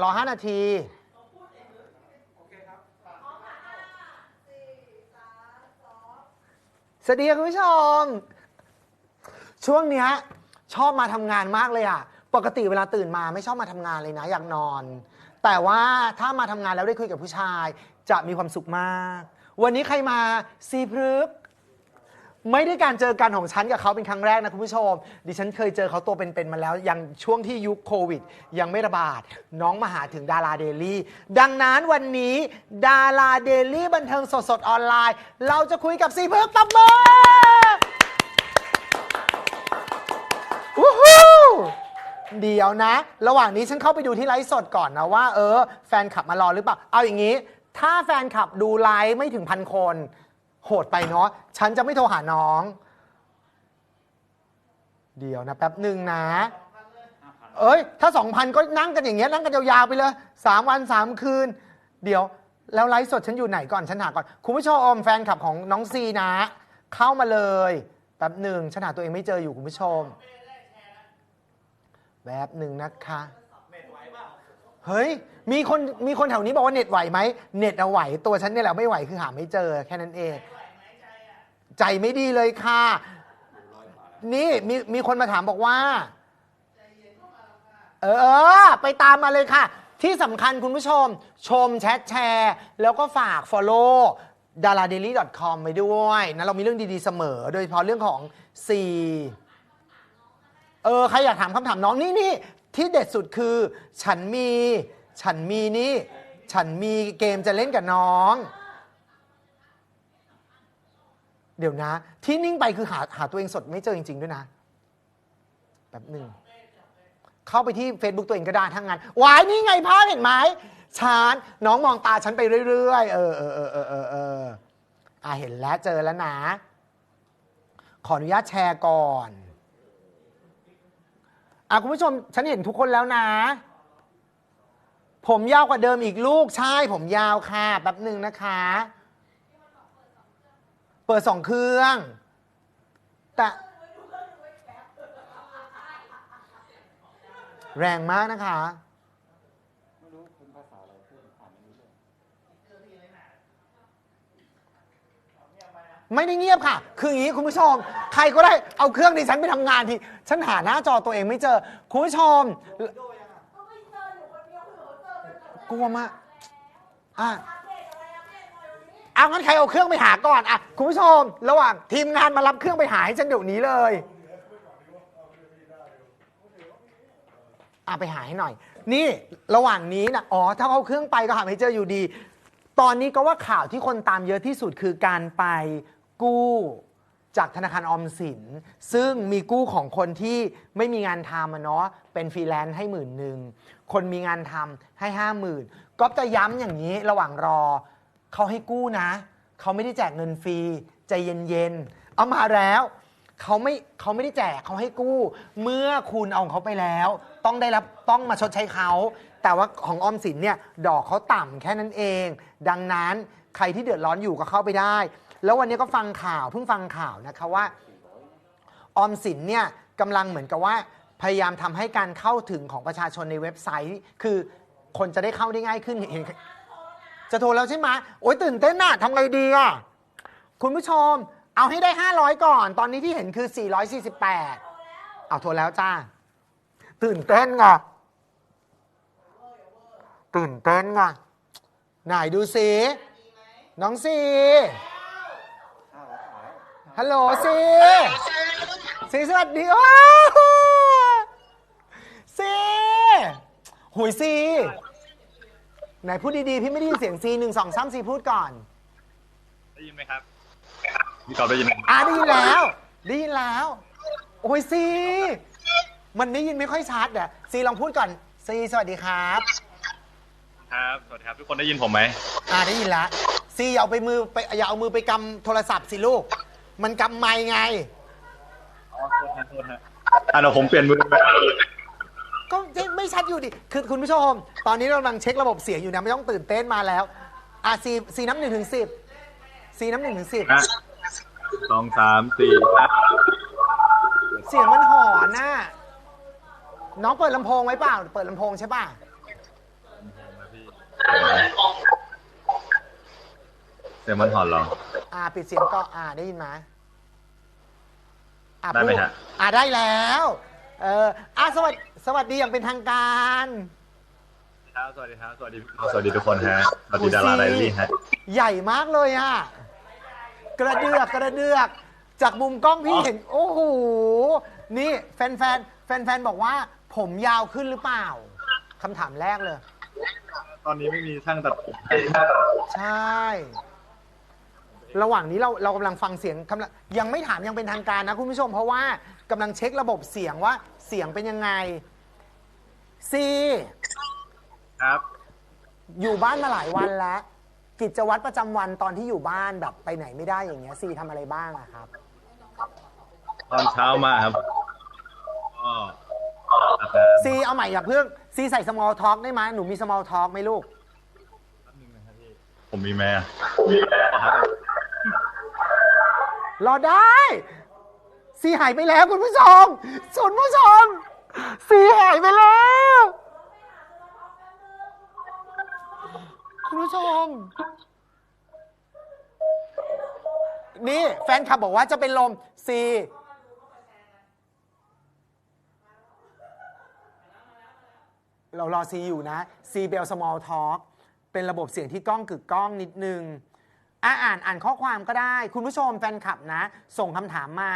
รอห้านาทีสวัสดีคุณผู้ชม ช่วงเนี้ยชอบมาทำงานมากเลยอะ ปกติเวลาตื่นมาไม่ชอบมาทำงานเลยนะ อยากนอน แต่ว่าถ้ามาทำงานแล้วได้คุยกับผู้ชาย จะมีความสุขมาก วันนี้ใครมาซีพฤกษ์ ไม่ได้การเจอกันของฉันกับเขาเป็นครั้งแรกนะคุณผู้ชม ดิฉันเคยเจอเขาตัวเป็นๆมาแล้วยังช่วงที่ยุคโควิด ยังไม่ระบาด น้องมาหาถึงดาราเดลี่ ดังนั้นวันนี้ดาราเดลี่บันเทิงสดๆ ออนไลน์ เราจะคุยกับซีเพิร์กตับมือวู้ฮู้เดี๋ยวนะ ระหว่างนี้ฉันเข้าไปดูที่ไลฟ์สดก่อนนะว่าเออแฟนคลับมารอหรือเปล่า เอาอย่างนี้ ถ้าแฟนคลับดูไลฟ์ไม่ถึงพันคน โหดไปเนาะฉันจะไม่โทรหาน้อง เดี๋ยวนะแป๊บหนึ่งนะ เอ้ย ถ้าสองพันก็นั่งกันอย่างเงี้ยนั่งกันยาวๆไปเลยสามวันสามคืน เดี๋ยวแล้วไลฟ์สดฉันอยู่ไหนก่อนฉันหาก่อน คุณผู้ชมแฟนคลับของน้องซีนะ เข้ามาเลยแป๊บหนึ่งฉันหาตัวเองไม่เจออยู่คุณผู้ชม แป๊บหนึ่งนะคะ เฮ้ย มีคนมีคนแถวนี้บอกว่าเน็ตไหวไหมเน็ตเอาไหว ตัวฉันเนี่ยแหละไม่ไหวคือหาไม่เจอแค่นั้นเอง ใจไม่ดีเลยค่ะ นี่มีมีคนมาถามบอกว่าเออเออ ไปตามมาเลยค่ะ ที่สำคัญคุณผู้ชม ชมแชทแชร์ แล้วก็ฝาก follow d a r a d a i l y com ไปด้วยนะเรามีเรื่องดีๆเสมอ โดยเฉพาะเรื่องของ C เออ ใครอยากถามคำถามน้องนี่นี่ ที่เด็ดสุดคือ ฉันมี ฉันมีนี่ ฉันมีเกมจะเล่นกับน้อง เดี๋ยวนะ ที่นิ่งไปคือหาหาตัวเองสดไม่เจอจริง ๆ ด้วยนะแป๊บหนึ่งเข้าไปที่ Facebook ตัวเองก็ได้ทั้งนั้นวายนี่ไงภาพเห็นไหมฉันน้องมองตาฉันไปเรื่อยๆ เออเออเออเออเออเอออะเห็นแล้วเจอแล้วนะ ขออนุญาตแชร์ก่อน อะคุณผู้ชมฉันเห็นทุกคนแล้วนะ ผมยาวกว่าเดิมอีกลูก ใช่ ผมยาวค่ะแป๊บหนึ่งนะคะ เปิดสองเครื่อง แต่แรงมากนะคะ ไม่ได้เงียบค่ะ คืออย่างนี้คุณผู้ชม ใครก็ได้เอาเครื่องดิฉันไปทำงานทีฉันหาหน้าจอตัวเองไม่เจอ คุณผู้ชมกลัวมากอะเอางั้นใครเอาเครื่องไปหาก่อนอะคุณผู้ชม ระหว่างทีมงานมารับเครื่องไปหาให้ฉันเดี๋ยวนี้เลยอะไปหาให้หน่อย นี่ระหว่างนี้นะอ๋อถ้าเอาเครื่องไปก็หาไม่เจออยู่ดี ตอนนี้ก็ว่าข่าวที่คนตามเยอะที่สุดคือการไป กู้จากธนาคารออมสิน ซึ่งมีกู้ของคนที่ไม่มีงานทำอะเนาะเป็นฟรีแลนซ์ให้หมื่นหนึ่งคนมีงานทำให้ห้าหมื่นก็จะย้ำอย่างนี้ระหว่างรอเขาให้กู้นะ เขาไม่ได้แจกเงินฟรีใจเย็นๆเอามาแล้วเขาไม่เขาไม่ได้แจกเขาให้กู้ เมื่อคุณเอาของเขาไปแล้ว ต้องได้รับต้องมาชดใช้เขา แต่ว่าของออมสินเนี่ยดอกเขาต่ำแค่นั้นเอง ดังนั้นใครที่เดือดร้อนอยู่ก็เข้าไปได้ แล้ววันนี้ก็ฟังข่าวเพิ่งฟังข่าวนะคะว่าออมสินเนี่ยกำลังเหมือนกับว่าพยายามทำให้การเข้าถึงของประชาชนในเว็บไซต์ คือคนจะได้เข้าได้ง่ายขึ้นเห็นจะโทรแล้วใช่ไหมโอ๊ยตื่นเต้นน่ะทำไงดีอะคุณผู้ชมเอาให้ได้ 500 ก่อน ตอนนี้ที่เห็นคือ 448 เอาโทรแล้วจ้า ตื่นเต้นไงตื่นเต้นไงไหนดูสิน้องซี ฮัลโหลซีซีสวัสดีว้าวซีหุยซีไหนพูดดีๆ พี่ไม่ได้ยินเสียงซีหนึ่งสองสามซีพูดก่อน ได้ยินไหมครับพี่กอล์ฟได้ยินไหมอ่าได้ยินแล้ว ได้ยินแล้ว โอ้ยซี มันได้ยินไม่ค่อยชัดอะซีลองพูดก่อน ซีสวัสดีครับ ครับ สวัสดีครับ ทุกคนได้ยินผมไหมอ่าได้ยินละซีอย่าเอาไปมือไปอย่าเอามือไปกำโทรศัพท์สิลูก มันกำไม้ไง อ๋อโทษนะโทษนะอะเดี๋ยวผมเปลี่ยนมือไปก็ไม่ชัดอยู่ดิ คือคุณผู้ชม ตอนนี้เรากำลังเช็คระบบเสียงอยู่นะ ไม่ต้องตื่นเต้นมาแล้ว อะซีซีน้ำหนึ่งถึงสิบซีน้ำหนึ่งถึงสิบนะสองสามสี่ห้าเสียงมันหอนน่ะน้องเปิดลำโพงไว้เปล่า เปิดลำโพงใช่ป่ะ เซมอนฮอนเหรอ อ่าปิดเสียงก็อ่าได้ยินไหมอ่าได้ไหมพูฮะ อ่าได้แล้ว เอออ่าสวัสดีสวัสดีอย่างเป็นทางการครับสวัสดีครับ สวัสดีสวัสดีทุกคนฮะ สวัสดีดาราไดอารี่ฮะ ใหญ่มากเลยอะกระเดือกกระเดือก จากมุมกล้องพี่อ๋อ เห็น โอ้โหนี่แฟนแฟนแฟนแฟนๆบอกว่า ผมยาวขึ้นหรือเปล่าคำถามแรกเลย ตอนนี้ไม่มีช่างตัดผมใช่ ระหว่างนี้เราเรากำลังฟังเสียงกำลังยังไม่ถามยังเป็นทางการนะคุณผู้ชม เพราะว่ากำลังเช็คระบบเสียงว่าเสียงเป็นยังไงซีครับ อยู่บ้านมาหลายวันแล้ว กิจวัตรประจำวันตอนที่อยู่บ้านแบบไปไหนไม่ได้อย่างเงี้ยซีทำอะไรบ้างอะครับ ตอนเช้ามาครับก็อาบน้ำซีเอาใหม่อย่าเพิ่งซีใส่ small talk ได้ไหมหนูมี small talk ไหมลูกแป๊บนึงนะครับพี่ผมมีแม่ รอได้ซีหายไปแล้วคุณผู้ชมคุณผู้ชมซีหายไปแล้ว คุณผู้ชม นี่แฟนคลับบอกว่าจะเป็นลมซีเรารอซีอยู่นะซีเบลสมอลทอ l k เป็นระบบเสียงที่ก้องกึกก้องนิดนึง อะอ่านอ่านข้อความก็ได้ คุณผู้ชมแฟนคลับนะ ส่งคำถามมา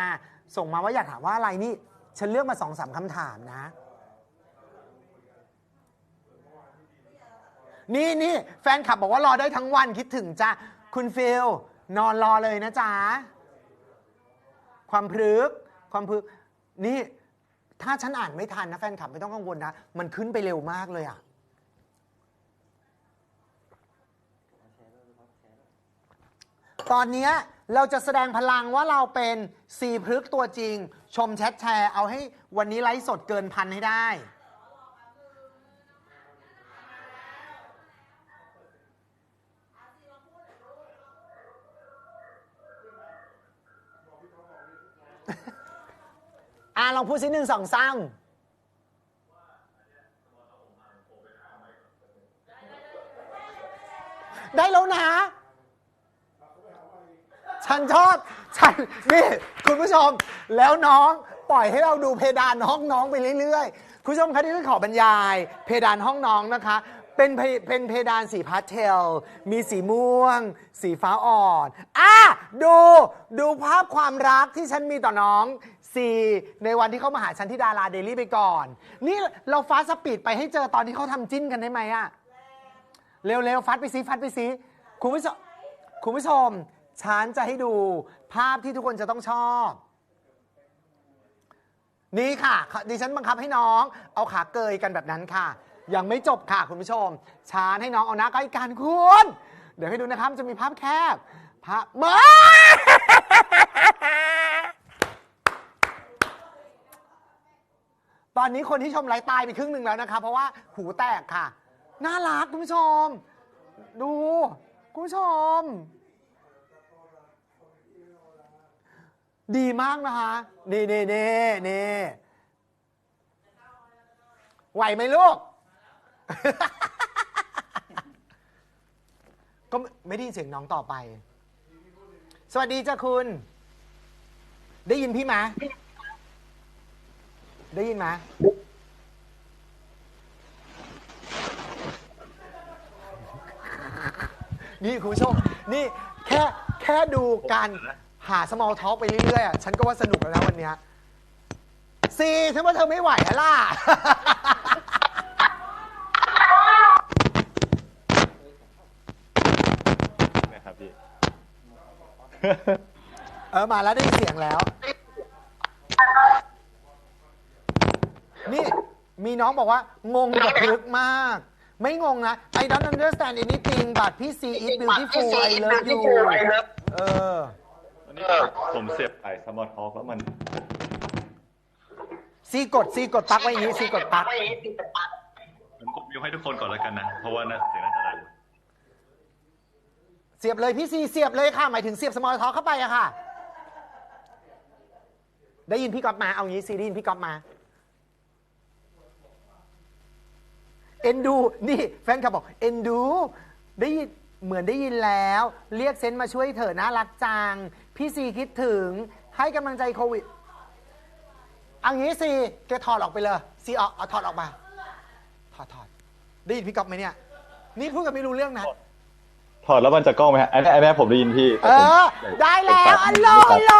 ส่งมาว่าอยากถามว่าอะไรนี่ ฉันเลือกมาสองสามคำถามนะ นี่นี่แฟนคลับบอกว่ารอได้ทั้งวันคิดถึงจ้ะคุณฟิลนอนรอเลยนะจ๊ะ ความพลึกความพลึกนี่ ถ้าฉันอ่านไม่ทันนะแฟนคลับไม่ต้องกังวลนะ มันขึ้นไปเร็วมากเลยอะ ตอนเนี้ยเราจะแสดงพลังว่าเราเป็นสีพฤกษ์ตัวจริง ชมแชทแชร์เอาให้วันนี้ไลฟ์สดเกินพันให้ได้ อ่าลองพูดสิหนึ่งสองสามได้แล้วนะ ฉันชอบฉันนี่คุณผู้ชมแล้วน้องปล่อยให้เราดูเพดานห้องน้องไปเรื่อยๆ คุณผู้ชมคะที่ฉันขอบรรยาย เพดานห้องน้องนะคะ เป็นเพเป็นเพดานสีพาสเทล มีสีม่วง สีฟ้าอ่อนอะดูดูภาพความรักที่ฉันมีต่อน้องซีในวันที่เขามาหาฉันที่ดาราเดลี่ไปก่อน นี่เราฟาสปีดไปให้เจอตอนที่เขาทำจิ้นกันได้ไหมอะเร็วๆ ฟัดไปซิฟัดไปซิคุณผู้ชมคุณผู้ชม ฉันจะให้ดูภาพที่ทุกคนจะต้องชอบ นี่ค่ะดิฉันบังคับให้น้อง เอาขาเกยกันแบบนั้นค่ะ ยังไม่จบค่ะคุณผู้ชมชานให้น้องเอาหน้าใกล้กันคุณ เดี๋ยวให้ดูนะครับจะมีภาพแคบภาพมาตอนนี้คนที่ชมไลฟ์ตายไปครึ่งหนึ่งแล้วนะคะ เพราะว่าหูแตกค่ะ น่ารักคุณผู้ชม ดู คุณผู้ชม ดีมากนะคะนี่นี่นี่นี่ไหวไหมลูก ก็ไม่ได้ยินเสียงน้องต่อไป สวัสดีจ้ะคุณ ได้ยินพี่ไหมได้ยินไหมนี่คุณผู้ชมนี่แค่แค่ดูการ หา small talk ไปเรื่อยๆอะฉันก็ว่าสนุกแล้วนะวันเนี้ยซีฉันว่าเธอไม่ไหวแล้วล่ะ นะครับพี่ เออมาแล้วได้ยินเสียงแล้ว นี่มีน้องบอกว่างงกับพึกมาก ไม่งงนะ I don't understand anything but พี่ see it beautiful I love you เออวั นนี้ผมเสียบไก่สมอลท็อกแล้วมัน ซีกดซีกดปลั๊กไว้อย่างนี้ซีกดปลั๊กผมกดมิวให้ทุกคนก่อนแล้วกันนะ เพราะว่าน่าเสียงน่าจะดังเสียบเลยพี่ซีเสียบเลยค่ะ หมายถึงเสียบ small talk เข้าไปอะค่ะ ได้ยินพี่ก๊อฟมาเอางี้ซีได้ยินพี่ก๊อฟมา เอ็นดู นี่แฟนคลับบอก เอ็นดู ได้ยินเหมือนได้ยินแล้ว เรียกเซนต์มาช่วยเถอะน่ารักจัง พี่ซีคิดถึงให้กำลังใจโควิดเอังนี้ซีแกถอดออกไปเลยซีเอาเอาถอดออกมา ถอดถอดได้ยินพี่ก๊อฟไหมเนี่ย นี่พูดกันไม่รู้เรื่องนะ ถอดแล้วมันจะกล้องไหมฮะอันนี้อันนี้ผมได้ยินพี่เออ ได้แล้วอัลโหลอัลโหล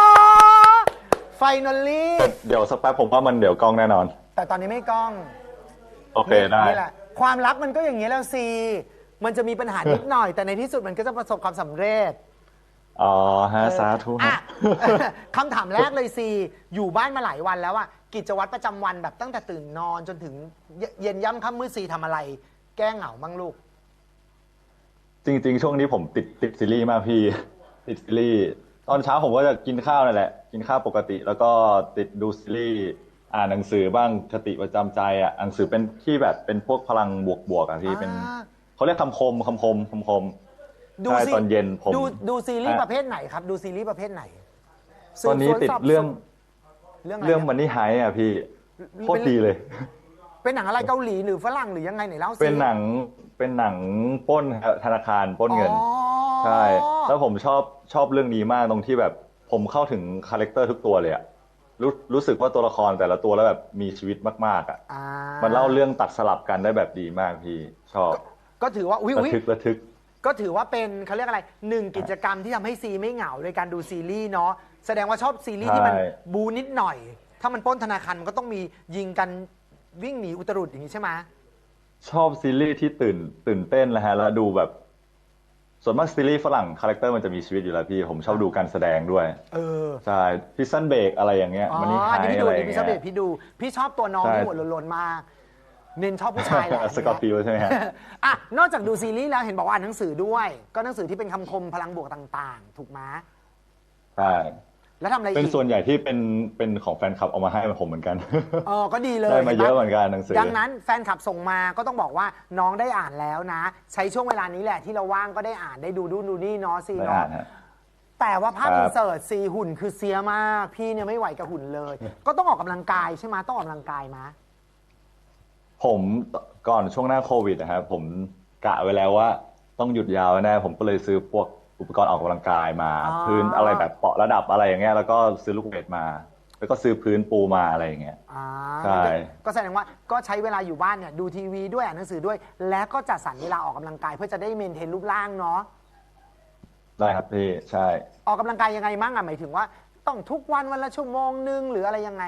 ไฟนอลลี่ เดี๋ยวสักแป๊บผมว่ามันเดี๋ยวกล้องแน่นอน แต่ตอนนี้ไม่กล้อง โอเคได้นี่แหละความรักมันก็อย่างนี้ยแล้วซี มันจะมีปัญหานิดหน่อย แต่ในที่สุดมันก็จะประสบความสำเร็จ อ๋อฮะเออสาธุอะฮะคำถามแรกเลยซีอยู่บ้านมาหลายวันแล้วอะกิจวัตรประจำวันแบบตั้งแต่ตื่นนอนจนถึงเยเย็นย่ำค่ำมืดซีทำอะไร แก้เหงาบ้างลูก จริงๆ ช่วงนี้ผมติดติดซีรีส์มากพี่ ติดซีรีส์ตอนเช้าผมก็จะกินข้าวนั่นแหละ กินข้าวปกติ แล้วก็ติดดูซีรีส์อ่านหนังสือบ้างคติประจำใจอะหนังสือเป็นที่แบบเป็นพวกพลังบวกๆอะพี่เป็นอ่า เขาเรียกคำคมคำคมคำคม ดูใช่ซีตอนเย็นผมดูดูซีรีส์ฮะประเภทไหนครับ ดูซีรีส์ประเภทไหนตอนนี้สืบสวติดสบสวนเรื่องเรื่องอะไรเรื่องนะมันนี่ไฮอะพี่โคตรดีเลย เป็นหนังอะไรเกาหลีหรือฝรั่งหรือยังไงไหนเล่าสิเป็นหนังเป็นหนังปล้นครับธนาคารปล้นเงิน อ๋อใช่ แล้วผมชอบชอบเรื่องนี้มากตรงที่แบบผมเข้าถึงคาแรคเตอร์ทุกตัวเลยอะรู้รู้สึกว่าตัวละครแต่ละตัวแล้วแบบมีชีวิตมากๆอะอ่ามันเล่าเรื่องตัดสลับกันได้แบบดีมากพี่ชอบก็ถือว่าอุ้ยระอุ้ยทึกระทึก ก็ถือว่าเป็นเขาเรียกอะไรหนึ่งกิจกรรมที่ทำให้ซีไม่เหงาโดยการดูซีรีส์เนาะแสดงว่าชอบซีรีส์ที่มันใช่ บูนิดหน่อย ถ้ามันปล้นธนาคารมันก็ต้องมียิงกันวิ่งหนีอุตรุดอย่างนี้ใช่ไหมชอบซีรีส์ที่ตื่นตื่นเต้นนะฮะแล้วดูแบบ ส่วนมากซีรีส์ฝรั่งคาแรคเตอร์มันจะมีชีวิตอยู่แล้วพี่ ผมชอบดูการแสดงด้วย เออ ใช่พิซซันเบกอะไรอย่างเงี้ยอ๋อมันนี่ไฮอันนี้พี่อะดูไรอนี่ย่างพี่เงี้ชอบเบยพี่ดู พี่ชอบตัวน้องใช่ ที่หัวโลนๆมาก เน้นชอบผู้ชายแหละสกอตฟิลใช่ไหมฮะอะนอกจากดูซีรีส์แล้วเห็นบอกว่าอ่านหนังสือด้วย ก็หนังสือที่เป็นคำคมพลังบวกต่างๆ ถูกไหมใช่แล้วทำอะไรเป็นอีกส่วนใหญ่ที่เป็นเป็นของแฟนคลับเอามาให้ผมเหมือนกันเออก็ดีเลยได้มาเยอะห็นปเหมือนกันหนังสือดังนั้นแฟนคลับส่งมาก็ต้องบอกว่าน้องได้อ่านแล้วนะ ใช้ช่วงเวลานี้แหละที่เราว่างก็ได้อ่านได้ดูดูดูนี่เนาะซีได้เนาะอ่านฮะแต่ว่าภาพครับอินเสิร์ตซีหุ่นคือเสียมาก พี่เนี่ยไม่ไหวกับหุ่นเลย ก็ต้องออกกำลังกายใช่ไหมต้องออกกำลังกายมา ผมก่อนช่วงหน้าโควิดนะครับผมกะไว้แล้วว่าต้องหยุดยาวแน่ผมก็เลยซื้อพวกอุปกรณ์ออกกำลังกายมา อ๋อ พื้นอะไรแบบเปาะระดับอะไรอย่างเงี้ยแล้วก็ซื้อลูกเวทมา แล้วก็ซื้อพื้นปูมาอะไรอย่างเงี้ย อ่าใช่ ก็แสดงว่าก็ใช้เวลาอยู่บ้านเนี่ยดูทีวีด้วยอ่านหนังสือด้วย และก็จัดสรรเวลาออกกำลังกายเพื่อจะได้เมนเทนรูปร่างเนาะได้ครับพี่ใช่ ออกกำลังกายยังไงมั่งอะหมายถึงว่า ต้องทุกวันวันละชั่วโมงนึงหรืออะไรยังไง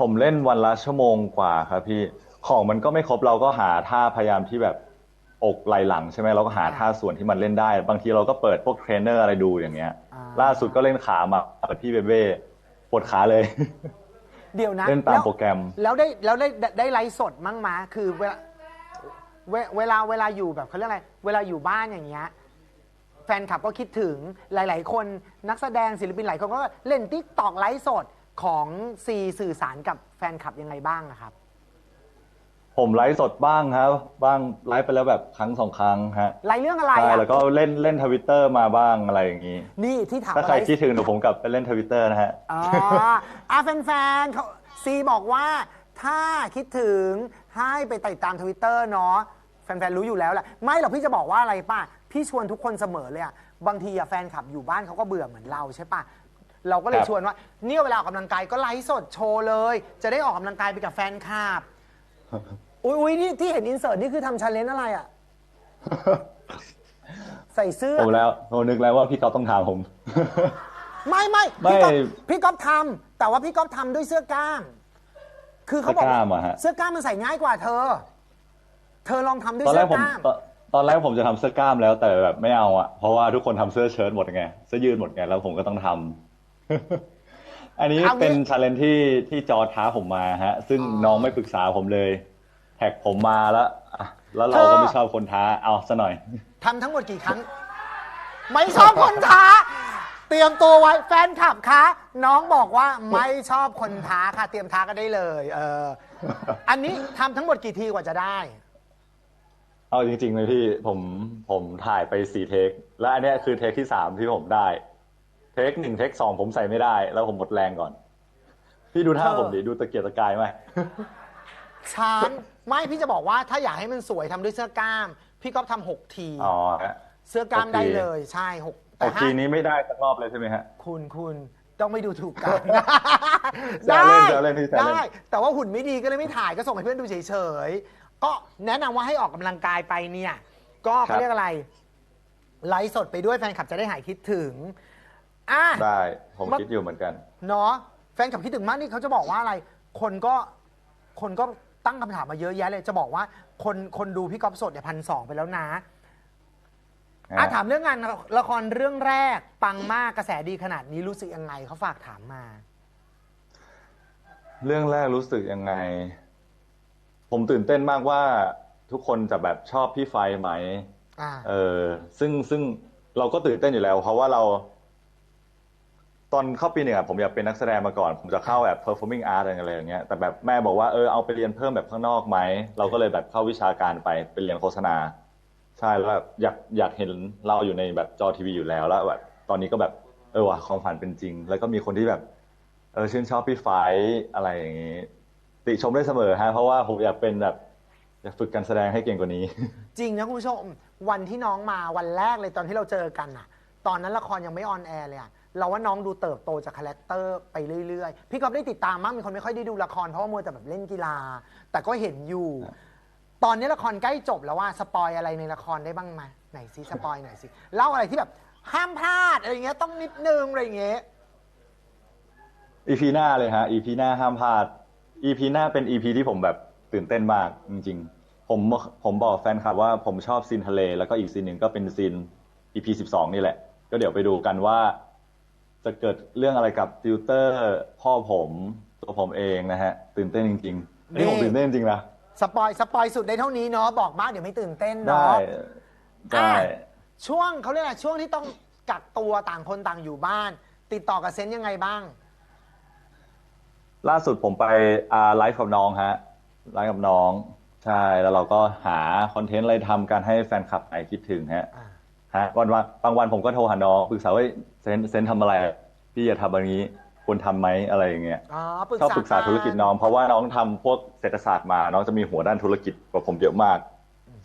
ผมเล่นวันละชั่วโมงกว่าครับพี่ของมันก็ไม่ครบเราก็หาท่าพยายามที่แบบอกไหล่หลังใช่ไหมเราก็หาท่าส่วนที่มันเล่นได้ บางทีเราก็เปิดพวกเทรนเนอร์อะไรดูอย่างเงี้ย อ่า ล่าสุดก็เล่นขามาเปิดพี่เบเบ้ปวดขาเลย เดี๋ยวนะเล่นตามแล้วโปรแกรม แล้วได้แล้วได้ได้ได้ไลฟ์สดมั่งมาคือเวลาเวเวลาเวลาอยู่แบบเขาเรียกอะไร เวลาอยู่บ้านอย่างเงี้ยแฟนคลับก็คิดถึงหลาย ๆ คนนักแสดงศิลปินหลายคนก็เล่นติ๊กตอกไลฟ์สด ของซีสื่อสารกับแฟนคลับยังไงบ้างอะครับ ผมไลฟ์สดบ้างครับ บ้างไลฟ์ไปแล้วแบบครั้งสองครั้งฮะไลฟ์เรื่องอะไรใช่อะแล้วก็เล่นเล่นทวิตเตอร์มาบ้างอะไรอย่างนี้ นี่ที่ถามถ้าว่าใครไลฟ์คิดถึงเดี๋ยวผมกลับไปเล่นทวิตเตอร์นะฮะ อ๋ออะแฟนๆเขาซีบอกว่าถ้าคิดถึงให้ไปติดตามทวิตเตอร์เนาะแฟนๆรู้อยู่แล้วแหละไม่หรอกพี่จะบอกว่าอะไรป่ะ พี่ชวนทุกคนเสมอเลยอะบางทีอะแฟนคลับอยู่บ้านเขาก็เบื่อเหมือนเราใช่ป่ะ เราก็เลยครับ ชวนว่าเนี่ยเวลาออกกำลังกายก็ไลฟ์สดโชว์เลย จะได้ออกกำลังกายไปกับแฟนคลับอุ้ยอุ้ยนี่ที่เห็นอินเสิร์ตนี่คือทำชาเลนจ์อะไรอะใส่เสื้อ ผมแล้วผมนึกแล้วว่าพี่เขาต้องถามผม ไม่ไม่ไม่พี่ก๊อฟพี่ก๊อฟทำแต่ว่าพี่ก๊อฟทำด้วยเสื้อกล้าม คือเขาบอกเสื้อกล้ามว่าอะฮะ เสื้อกล้ามมันใส่ง่ายกว่าเธอ เธอลองทำด้วยตอนแรเสื้กอผมกล้ามตอนตอนแรกผมจะทำเสื้อกล้ามแล้วแต่แบบไม่เอาอะเพราะว่าทุกคนทำเสื้อเชิ้ตหมดไงเสื้อยืดหมดไงแล้วผมก็ต้องทำ อันนี้เอางี้ เป็นชาเลนที่ที่จอท้าผมมาฮะ ซึ่งอ๋อ น้องไม่ปรึกษาผมเลย แท็กผมมาแล้วอะแล้วเราก็ไม่ชอบคนท้าเอาซะหน่อย ทำทั้งหมดกี่ครั้ง ไม่ชอบคนท้า เตรียมตัวไว้แฟนคลับคะน้องบอกว่าไม่ชอบคนท้าค่ะ เตรียมท้าก็ได้เลยเอออันนี้ทำทั้งหมดกี่ทีกว่าจะได้ เอาจริงๆเลยพี่ผมผมถ่ายไปสี่เทค และอันเนี้ยคือเทคที่สามที่ผมได้ เทคหนึ่งเทคสองผมใส่ไม่ได้ แล้วผมหมดแรงก่อน พี่ดูท่าเธอผมดิดูตะเกียกตะกายไหมเช้างไม่พี่จะบอกว่าถ้าอยากให้มันสวยทำด้วยเสื้อกล้าม พี่ก๊อฟทำหกทีอ๋อฮะเสื้อกล้ามหกทีได้เลยใช่หกหแต่กห้าทีนี้ไม่ได้สักรอบเลยใช่ไหมฮะ คุณคุณต้องไม่ดูถูกกันแซวเล่นแซวเล่นพี่แซวเล่นได้ แต่ว่าหุ่นไม่ดีก็เลยไม่ถ่ายก็ส่งให้เพื่อนดูเฉยๆก็แนะนำว่าให้ออกกำลังกายไปเนี่ย ก็เขาเรียกอะไรไลฟ์สดไปด้วยแฟนคลับจะได้หายคิดถึง อะ ได้ ผมมันคิดอยู่เหมือนกัน เนาะแฟนคลับคิดถึงมากนี่เขาจะบอกว่าอะไร คนก็คนก็ตั้งคำถามมาเยอะแยะเลย จะบอกว่าคนคนดูพี่ก๊อฟสดเนี่ยพันสองไปแล้วนะอะถามเรื่องงานละครเรื่องแรก ปังมากกระแสดีขนาดนี้รู้สึกยังไงเขาฝากถามมา เรื่องแรกรู้สึกยังไง ผมตื่นเต้นมากว่าทุกคนจะแบบชอบพี่ไฟไหมอ่าเออ ซึ่งซึ่งเราก็ตื่นเต้นอยู่แล้ว เพราะว่าเรา ตอนเข้าปีหนึ่งอะผมอยากเป็นนักแสดงมาก่อน ผมจะเข้าแบบ performing art อะไรอย่างเงี้ยแต่แบบแม่บอกว่าเออเอาไปเรียนเพิ่มแบบข้างนอกไหม เราก็เลยแบบเข้าวิชาการไปไปเรียนโฆษณา ใช่แล้วแบบอยากอยากเห็นเราอยู่ในแบบจอทีวีอยู่แล้วแล้วแบบตอนนี้ก็แบบเออว่ะความฝันเป็นจริง แล้วก็มีคนที่แบบเออชื่นชอบพี่ไฟอะไรอย่างงี้ ติชมได้เสมอฮะเพราะว่าผมอยากเป็นแบบอยากฝึกการแสดงให้เก่งกว่านี้ จริงนะคุณผู้ชมวันที่น้องมาวันแรกเลยตอนที่เราเจอกันอะตอนนั้นละครยังไม่ออนแอร์เลยอะ เราว่าน้องดูเติบโตจากคาแรคเตอร์ไปเรื่อยๆ พี่ก๊อฟได้ติดตามมากมีคนไม่ค่อยได้ดูละครเพราะว่ามัวแต่แบบเล่นกีฬา แต่ก็เห็นอยู่ ตอนนี้ละครใกล้จบแล้วว่าสปอยอะไรในละครได้บ้างไหมไหนซิสปอยหน่อยสิเล่าอะไรที่แบบห้ามพลาดอะไรเงี้ยต้องนิดนึงอะไรเงี้ย อีพีหน้าเลยฮะอีพีหน้าห้ามพลาดอีพีหน้าเป็นอีพีที่ผมแบบตื่นเต้นมากจริงๆ ผมผมบอกแฟนคลับว่าผมชอบซีนทะเล แล้วก็อีกซีนหนึ่งก็เป็นซีนอีพีสิบสองนี่แหละ ก็เดี๋ยวไปดูกันว่า จะเกิดเรื่องอะไรกับติวเตอร์ พ่อผมตัวผมเองนะฮะ ตื่นเต้นจริงๆอันนี่ผมตื่นเต้นจริงๆนะสปอยสปอยสุดได้เท่านี้เนาะบอกมากเดี๋ยวไม่ตื่นเต้นได้เนาะได้อะช่วงเขาเรียกอะไรช่วงที่ต้องกักตัวต่างคนต่างอยู่บ้าน ติดต่อกับเซนต์ยังไงบ้าง ล่าสุดผมไปอ่าไลฟ์กับน้องฮะไลฟ์กับน้อง ใช่แล้วเราก็หาคอนเทนต์อะไรทำกันให้แฟนคลับไหนคิดถึงฮะ อ่า ฮะวันวันบางวันผมก็โทรหาน้องปรึกษาว่าเซนเซนทำอะไรพี่จะทำแบบนี้ควรทำไหมอะไรอย่างเงี้ยอ๋อปรึกชอบษาปรึกษาธุรกิจน้อง เพราะว่าน้องทำพวกเศรษฐศาสตร์มา น้องจะมีหัวด้านธุรกิจกว่าผมเยอะมาก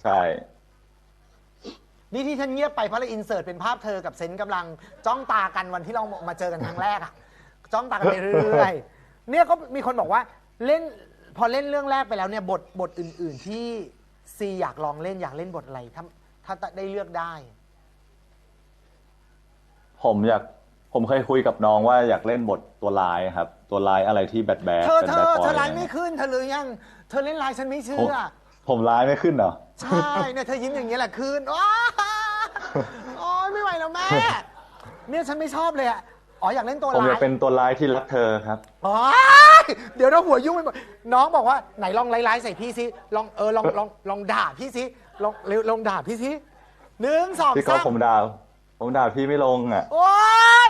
ใช่ นี่ที่ฉันเงียบไปเพราะเราอินเสิร์ตเป็นภาพเธอกับเซนต์กำลังจ้องตากันวันที่เรามาเจอกันครั้งแรกอะจ้องตากันไปเรื่อยๆเนี่ยก็มีคนบอกว่าเล่นพอเล่นเรื่องแรกไปแล้วเนี่ยบทบทอื่น ๆ ที่ซีอยากลองเล่นอยากเล่นบทอะไรถ้าถ้าได้เลือกได้ ผมอยากผมเคยคุยกับน้องว่าอยากเล่นบทตัวร้ายครับ ตัวร้ายอะไรที่แบดแบดเธอเป็นเธแบดอบอเธอยไลอะไรน์ไม่เงี้ยขึ้นเธอหรือยัง เธอเล่นไลน์ฉันไม่ผมเชื่อ ผมร้ายไม่ขึ้นเหรอ ใช่เนี่ยเธอยิ้มอย่างเงี้ยแหละคืนว้าโอ้ยไม่ไหวแล้วแม่ เนี่ยฉันไม่ชอบเลยอะอ๋ออยากเล่นตัวผมร้าอยายกเป็นตัวร้ายที่รักเธอครับ อ๋อเดี๋ยวเราหัวยุ่งไปหมดน้องบอกว่าไหนลองไลฟ์ๆใส่พี่ซิลองเออลองลองลองด่าพี่ซิลองเร็วลองด่าพี่ซิหนึ่งสองพี่ก็สามผมด่า ผมด่าพี่ไม่ลงอะ โอ๊ย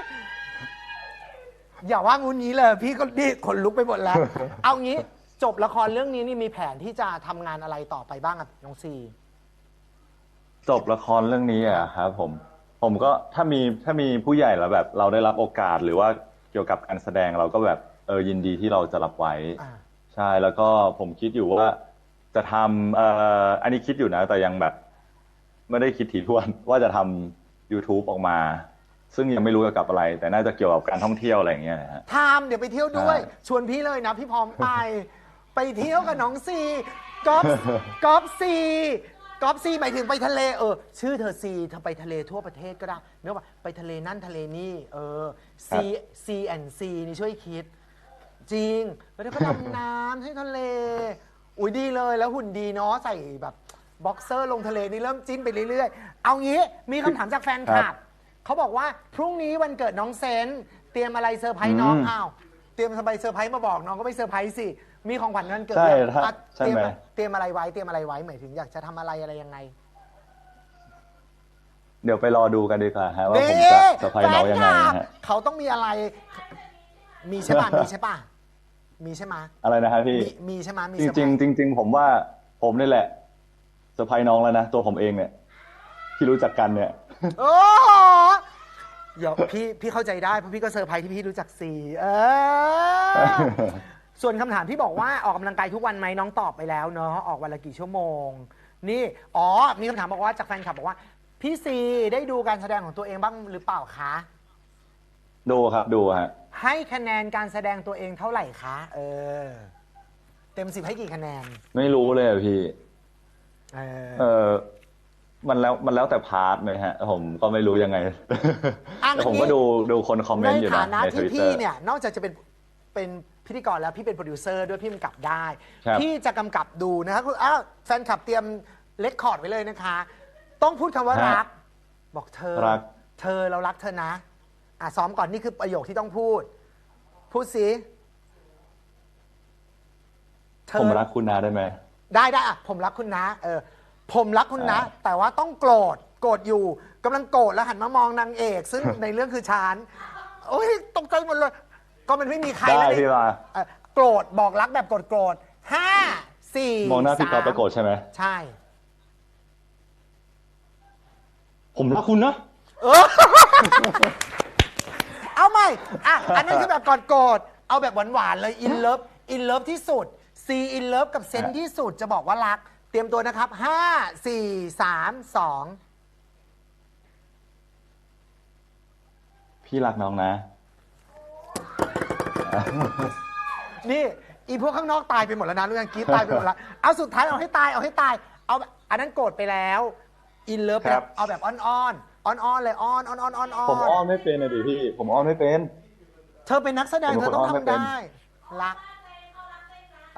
อย่าว่างูนี้เลย พี่ก็นี่ขนลุกไปหมดแล้ว เอางี้จบละครเรื่องนี้นี่มีแผนที่จะทำงานอะไรต่อไปบ้างอะน้องซี จบละครเรื่องนี้อะครับผม ผมก็ถ้ามีถ้ามีผู้ใหญ่แล้วแบบ เราได้รับโอกาสหรือว่าเกี่ยวกับการแสดงเราก็แบบเออยินดีที่เราจะรับไว้ อ่า ใช่แล้วก็ผมคิดอยู่ว่าจะทำเอ่ออันนี้คิดอยู่นะ แต่ยังแบบ ไม่ได้คิดถี่ถ้วนว่าจะทำ YouTube ออกมา ซึ่งยังไม่รู้เกี่ยวกับอะไร แต่น่าจะเกี่ยวกับการท่องเที่ยวอะไรอย่างเงี้ยนะฮะ ทามเดี๋ยวไปเที่ยวด้วย ใช่ ชวนพี่เลยนะ พี่พร้อมไป ไปเที่ยวกับน้องซีกอล์ฟกอล์ฟซีกอล์ฟซีหมายถึงไปทะเลเออ ชื่อเธอซีเธอไปทะเลทั่วประเทศก็ได้เนื้อว่าไปทะเลนั่นทะเลนี่เออซีซีแอนซีนี่ช่วยคิด จริง แล้วเดี๋ยวก็ดำน้ำให้ทะเล อุ้ยดีเลยแล้วหุ่นดีเนาะใส่แบบ บ็อกเซอร์ลงทะเลนี่เริ่มจิ้นไปเรื่อยๆ เอางี้มีคำถามจากแฟนคลับเขาบอกว่าพรุ่งนี้วันเกิดน้องเซนต์เตรียมอะไรเซอร์ไพรส์น้องอืมอ้าวเตรียมสบายเซอร์ไพรส์มาบอกน้องก็ไปเซอร์ไพรส์สิมีของขวัญวันเกิดใช่ด้วยถ้าอะใช่เตรียมไหม เตรียมอะไรไว้เตรียมอะไรไว้หมายถึงอยากจะทำอะไรอะไรยังไงเดี๋ยวไปรอดูกันดีกว่าฮะว่าผมจะเซอร์ไพรส์น้องยังไงแฟนคลับฮะเขาต้องมีอะไร มีใช่ป่ะมีใช่ป่ะมีใช่ไหมะอะไรนะฮะพี่ มีมีใช่ไหมะมีจเซอไพริงส์ ๆจริง ๆ ผมว่าผมนี่แหละเซอร์ไพรส์น้องแล้วนะ ตัวผมเองเนี่ย ที่รู้จักกันเนี่ย โอ้โหเดี๋ยวพี่พี่เข้าใจได้เพราะพี่ก็เซอร์ไพรส์ที่พี่รู้จักซีเออ ส่วนคำถามที่บอกว่าออกกำลังกายทุกวันไหมน้องตอบไปแล้วเนาะออกวันละกี่ชั่วโมง นี่อ๋อมีคำถามบอกว่าจากแฟนคลับบอกว่า พี่ซีได้ดูการแสดงของตัวเองบ้างหรือเปล่าคะ ดูครับดูฮะ ให้คะแนนการแสดงตัวเองเท่าไหร่คะ เออ เต็มสิบให้กี่คะแนน ไม่รู้เลยอะพี่ เออเออมันแล้วมันแล้วแต่พาร์ทเลยฮะ ผมก็ไม่รู้ยังไงอะแต่ผมงั้นก็ดูดูคนคอมเมนในต์อยู่นะฐานะในทที่วิตเตอพี่ร์เนี่ย นอกจากจะเป็นเป็นพิธีกรแล้วพี่เป็นโปรดิวเซอร์ด้วยพี่กำกับได้ครับพี่จะกำกับดูนะครับคุณอ้าวแฟนคลับเตรียมเลคคอร์ดไว้เลยนะคะ ต้องพูดคำว่ารัก บอกเธอรักเธอเรารักเธอนะอะซ้อมก่อนนี่คือประโยคที่ต้องพูด พูดสิเธอผมรักคุณนาได้ไหม ได้ได้อะผมรักคุณนะ เออ ผมรักคุณนะอ่าแต่ว่าต้องโกรธโกรธอยู่กำลังโกรธแล้วหันมามองนางเอก ซึ่งในเรื่องคือชานโอ้ยตกใจหมดเลย ก็มันไม่มีใครได้แล้วนี่พี่มาเอ่อโกรธบอกรักแบบโกรธโกรธห้าสี่มองหน้าพี่สก๊อฟแล้วโกรธใช่ไหมใช่ ผมรักคุณนะเออเอาใหม่ อะ อันนั้นคือแบบก่อนโกรธ เอาแบบหวานๆเลย อินเลิฟ อินเลิฟที่สุด ซีอินเลิฟกับเซนที่สุดจะบอกว่ารัก เตรียมตัวนะครับห้าสี่สามสองพี่รักน้องนะ นี่ อีพวกข้างนอกตายไปหมดแล้วนะเรื่องกรีดตายไปหมดแล้ว เอาสุดท้ายเอาให้ตายเอาให้ตาย เอาแบบอันนั้นโกรธไปแล้ว อินเลิฟไปครัแล้วบเอาแบบอ่อนๆอ่อนๆเลยอ่อนอ่อนอ่อนอ่อนอ่ผมอ้อนไม่เป็นนะดิพี่ ผมอ้อนไม่เป็น เธอเป็นนักแสดงผมเธอต้องอ้อนไม่ทำเป็น ได้ รัก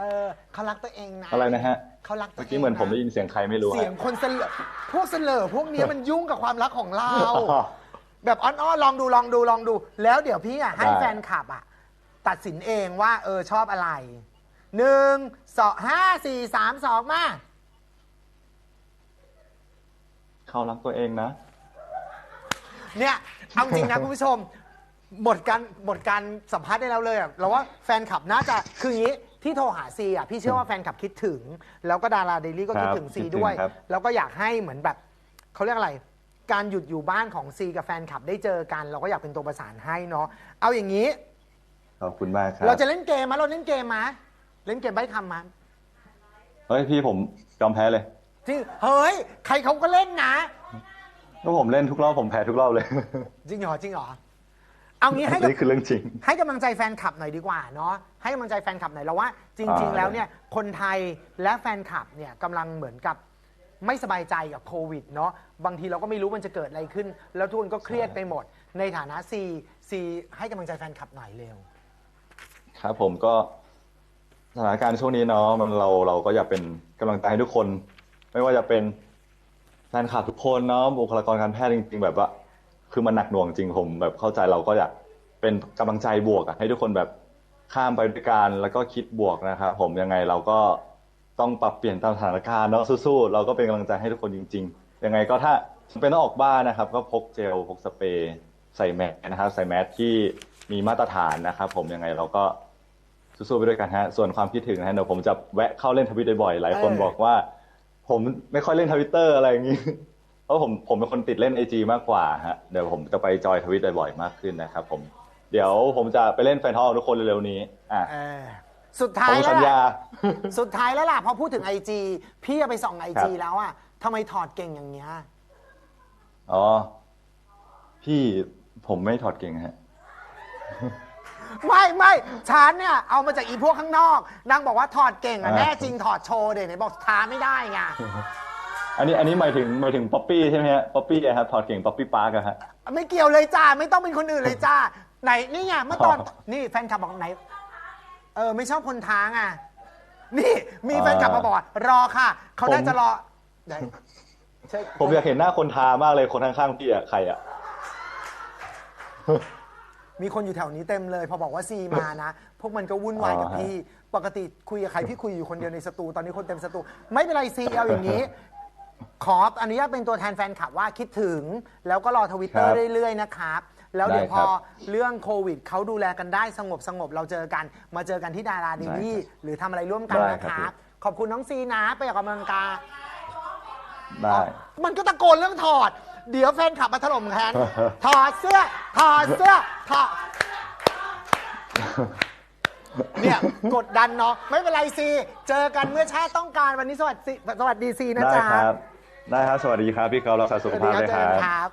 เออเขารักตัวเองนะอะไรนะฮะเขารักตัวเมื่อเองกี้เหมือนผมได้ะยินเสียงใครไม่รู้เสียงฮะ คนเสลอพวกเสลอพวกเนี้ยมันยุ่งกับความรักของเรา แบบอ้อนๆลองดูลองดูลองดู แล้วเดี๋ยวพี่อะให้ได้ แฟนคลับอะ ตัดสินเองว่า เออชอบอะไรหนึ่งสองห้าสี่สามสองมาเขารักตัวเองนะ เนี่ยเอาจริงนะ คุณผู้ชมหมดการหมดการสัมภาษณ์ได้แล้วเลยอะเราว่าแฟนคลับน่าจะคืออย่างนี้ ที่โทรหาซีอะพี่เชื่อว่าแฟนคลับคิดถึง แล้วก็ดาราเดลี่ก็คิดครับถึงซีคิดถึงด้วย ครับ แล้วก็อยากให้เหมือนแบบเขาเรียกอะไร การหยุดอยู่บ้านของซีกับแฟนคลับได้เจอกัน เราก็อยากเป็นตัวประสานให้เนาะเอาอย่างนี้ ขอบคุณมากครับเราจะเล่นเกมมะเราเล่นเกมมะเล่นเกมใบ้คำมะเฮ้ยพี่ผมยอมแพ้เลยจริงเฮ้ย ใครเขาก็เล่นนะ ก็ผมเล่นทุกรอบผมแพ้ทุกรอบเลย จริงเหรอจริงเหรอ เอางี้ให้กับนี่คือเรื่องจริง ให้กำลังใจแฟนคลับหน่อยดีกว่าเนาะให้กำลังใจแฟนคลับหน่อยเราว่า จริงอ่าๆแล้วเนี่ยคนไทยและแฟนคลับเนี่ยกำลังเหมือนกับไม่สบายใจกับโควิดเนาะบางทีเราก็ไม่รู้มันจะเกิดอะไรขึ้น แล้วทุกคนก็เครียดไปหมด ในฐานะซีซีให้กำลังใจแฟนคลับหน่อยเร็ว ครับผมก็สถานการณ์ช่วงนี้เนาะมันเราเราก็อยากเป็นกำลังใจให้ทุกคน ไม่ว่าจะเป็นแฟนคลับทุกคนเนาะบุคลากรการแพทย์จริง ๆ แบบว่า คือมันหนักหน่วงจริงผมแบบเข้าใจเราก็อยากเป็นกำลังใจบวกอะให้ทุกคนแบบข้ามไปด้วยกันแล้วก็คิดบวกนะครับผมยังไงเราก็ต้องปรับเปลี่ยนตามสถานการณ์เนาะสู้ๆเราก็เป็นกำลังใจให้ทุกคนจริง ๆ ยังไงก็ถ้าจำเป็นต้องออกบ้านนะครับ ก็พกเจลพกสเปรย์ใส่แมสนะครับ ใส่แมสที่มีมาตรฐานนะครับ ผมยังไงเราก็สู้ๆไปด้วยกันฮะส่วนความคิดถึงนะฮะเดี๋ยวผมจะแวะเข้าเล่นทวิตบ่อยๆหลายคนบอกว่า ผมไม่ค่อยเล่นทวิตเตอร์อะไรอย่างนี้ ราะผมผมเป็นคนติดเล่นไอจมากกว่าฮะเดี๋ยวผมจะไปจอยทวิตบ่อยๆมากขึ้นนะครับผมเดี๋ยวผมจะไปเล่นแฟนทอลทุกคนเร็วๆนี้อะเออสุดผท้ายมแล้สัวญญาล่ะสุดท้ายแล้วล่ะพอพูดถึงไอจีพี่จะไปส่องไอครัจีบแล้วอะทำไมถอดเก่งอย่างเงี้ยอ๋อ พี่ผมไม่ถอดเก่งฮะไม่ไม่ฉันเนี่ยเอามาจากอีพวกข้างนอกนางบอกว่าถอดเก่งอะอ่าแน่จริงถอดโชว์เดี๋ยวไหนบอกท้าไม่ได้ไง อันนี้อันนี้หมายถึงหมายถึงป๊อปปี้ใช่ไหมฮะป๊อปปี้อะครับถอดเก่งป๊อปปี้ปาร์กอะฮะไม่เกี่ยวเลยจ้า ไม่ต้องเป็นคนอื่นเลยจ้า ไหนนี่ไงเมื่อตอนอ๋อนี่แฟนคลับบอกไหน เออไม่ชอบคนท้างอะ นี่มีแฟนคลับมาบอกว่ารอค่ะ เขาน่าจะรอไหนใช่ผมอยากเห็นหน้าคนทามากเลยคนข้างๆพี่อะใครอะมีคนอยู่แถวนี้เต็มเลย พอบอกว่าซีมานะ พวกมันก็วุ่นวายกับอ๋อฮะพี่ ปกติคุยกับใครพี่คุยอยู่คนเดียวในสตูตอนนี้คนเต็มสตู ไม่เป็นไรซีเอาอย่างนี้ ขออนุญาตเป็นตัวแทนแฟนคลับว่าคิดถึง แล้วก็รอทวิตเตอร์เรื่อยๆ นะครับ แล้วเดี๋ยวพอเรื่องโควิดเขาดูแลกันได้สงบสงบเราเจอกัน มาเจอกันที่ดาราดีลี่หรือทำอะไรร่วมกันนะครับขอบคุณน้องซีนะไปออกกำลังกาย ได้ มันก็ตะโกนเรื่องถอด เดี๋ยวแฟนขับมาถล่มแทน ถอดเสื้อ ถอดเสื้อ ถอด เนี่ย กดดันเนาะ ไม่เป็นไรซี เจอกันเมื่อชาติต้องการวันนี้สวัสดี สวัสดีซีนะได้จ๊ะ ครับ ได้ครับ สวัสดีครับ พี่เขารักษาสุขภาพด้วยเจคอรักันบครับ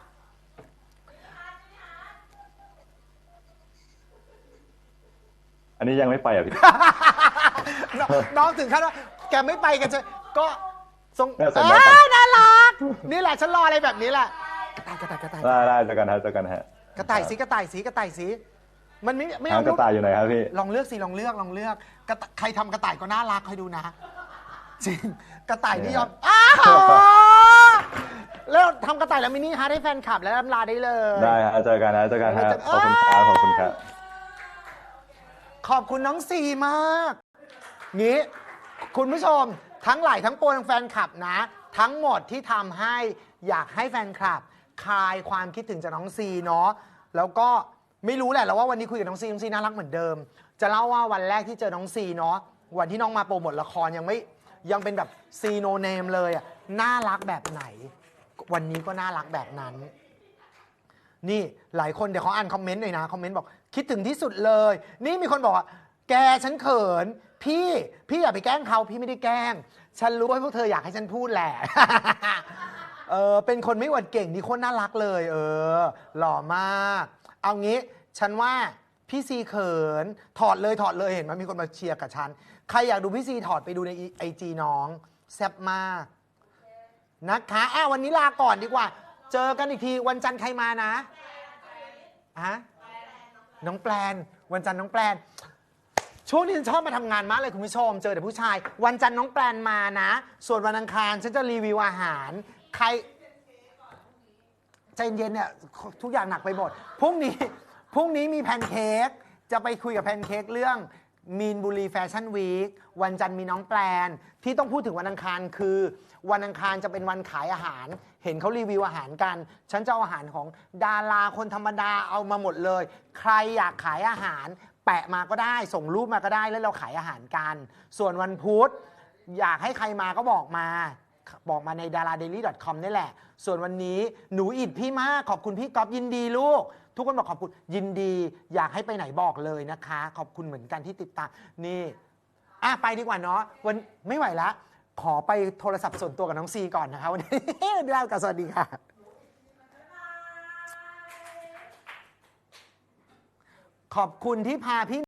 อันนี้ยังไม่ไปอะพี่ น้องน้องถึงขั้นว่าแกไม่ไปกันจะก็ทรงเนี่ยเอสัญญากันอน่ารัก นี่แหละฉันรออะไรแบบนี้แหละ กระต่ายกระต่ายกระต่ายได้ได้เจอกันฮะเจอกันฮะกระต่ายสีกระต่ายสีกระต่ายสีมันไม่ไม่ทางเอากระต่ายอยู่ไหนครับพี่ ลองเลือกสิลองเลือกลองเลือกกระต่ายใครทำกระต่ายก็น่ารักคอยดูนะจริงกระต่ายนี่ยอมอ้าว แล้วทำกระต่ายแล้วมินิฮาร์ดให้แฟนคลับแล้วลำลาได้เลย ได้ฮะเจอกันฮะเจอกันฮะเจอขอบคุณครับขอบคุณครับ ขอบคุณน้องซีมากงี้ คุณผู้ชมทั้งหลายทั้งปวงแฟนคลับนะ ทั้งหมดที่ทำให้อยากให้แฟนคลับ คลายความคิดถึงจากน้องซีเนาะแล้วก็ไม่รู้แหละแล้วว่าวันนี้คุยกับน้องซีน้องซีน่ารักเหมือนเดิม จะเล่าว่าวันแรกที่เจอน้องซีเนาะวันที่น้องมาโปรโมทละครยังไม่ยังเป็นแบบซีโนเนมเลยอะน่ารักแบบไหน วันนี้ก็น่ารักแบบนั้น นี่หลายคนเดี๋ยวเขาอ่านคอมเมนต์หน่อยนะคอมเมนต์บอกคิดถึงที่สุดเลย นี่มีคนบอกว่าแกฉันเขิน พี่พี่อย่าไปแกล้งเขาพี่ไม่ได้แกล้ง ฉันรู้ว่าพวกเธออยากให้ฉันพูดแหละ เออเป็นคนไม่อวดเก่งนี่คนน่ารักเลย เออ หล่อมาก เอางี้ฉันว่าพี่ซีเขิน ถอดเลยถอดเลยเห็นไหมมีคนมาเชียร์กับฉัน ใครอยากดูพี่ซีถอดไปดูในไอจีน้องแซ่บมาก นะคะอะวันนี้ลาก่อนดีกว่า เจอกันอีกทีวันจันทร์ใครมานะฮะน้องแปลน วันจันทร์น้องแปลน ช่วงนี้ฉันชอบมาทำงานมากเลยคุณผู้ชม เจอแต่ผู้ชาย วันจันทร์น้องแปลนมานะ ส่วนวันอังคารฉันจะรีวิวอาหาร ใคร ใจเย็นๆเนี่ยทุกอย่างหนักไปหมด พรุ่งนี้ พรุ่งนี้มีแพนเค้ก จะไปคุยกับแพนเค้กเรื่อง มีนบุรีแฟชั่นวีควันจันทร์มีน้องแปลน ที่ต้องพูดถึงวันอังคารคือ วันอังคารจะเป็นวันขายอาหาร เห็นเขารีวิวอาหารกัน ฉันจะเอาอาหารของดาราคนธรรมดาเอามาหมดเลย ใครอยากขายอาหาร แปะมาก็ได้ ส่งรูปมาก็ได้แล้วเราขายอาหารกัน ส่วนวันพุธอยากให้ใครมาก็บอกมา บอกมาใน daradaily.com นี่แหละ ส่วนวันนี้หนูอิดพี่มากขอบคุณพี่ก๊อฟยินดีลูก ทุกคนบอกขอบคุณยินดีอยากให้ไปไหนบอกเลยนะคะ ขอบคุณเหมือนกันที่ติดตามนี่อะไปดีกว่าเนาะวันไม่ไหวละ ขอไปโทรศัพท์ส่วนตัวกับน้องซีก่อนนะคะวันนี้ได้กับสวัสดีค่ะ ขอบคุณที่พาพี่